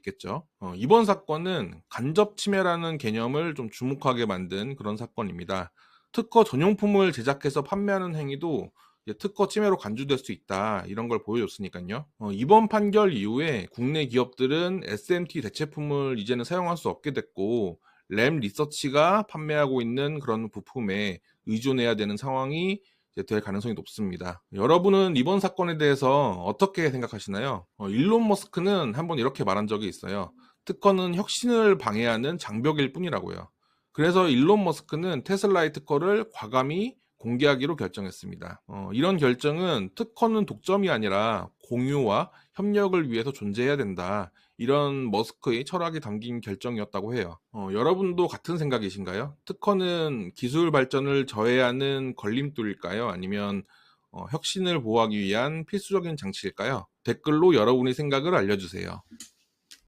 있겠죠. 어, 이번 사건은 간접 침해라는 개념을 좀 주목하게 만든 그런 사건입니다. 특허 전용품을 제작해서 판매하는 행위도 특허 침해로 간주될 수 있다 이런 걸 보여줬으니까요. 어, 이번 판결 이후에 국내 기업들은 SMT 대체품을 이제는 사용할 수 없게 됐고 램 리서치가 판매하고 있는 그런 부품에 의존해야 되는 상황이 될 가능성이 높습니다. 여러분은 이번 사건에 대해서 어떻게 생각하시나요? 어, 일론 머스크는 한번 이렇게 말한 적이 있어요. 특허는 혁신을 방해하는 장벽일 뿐이라고요. 그래서 일론 머스크는 테슬라의 특허를 과감히 공개하기로 결정했습니다. 어, 이런 결정은 특허는 독점이 아니라 공유와 협력을 위해서 존재해야 된다. 이런 머스크의 철학이 담긴 결정이었다고 해요. 어, 여러분도 같은 생각이신가요? 특허는 기술 발전을 저해하는 걸림돌일까요? 아니면 어, 혁신을 보호하기 위한 필수적인 장치일까요? 댓글로 여러분의 생각을 알려주세요.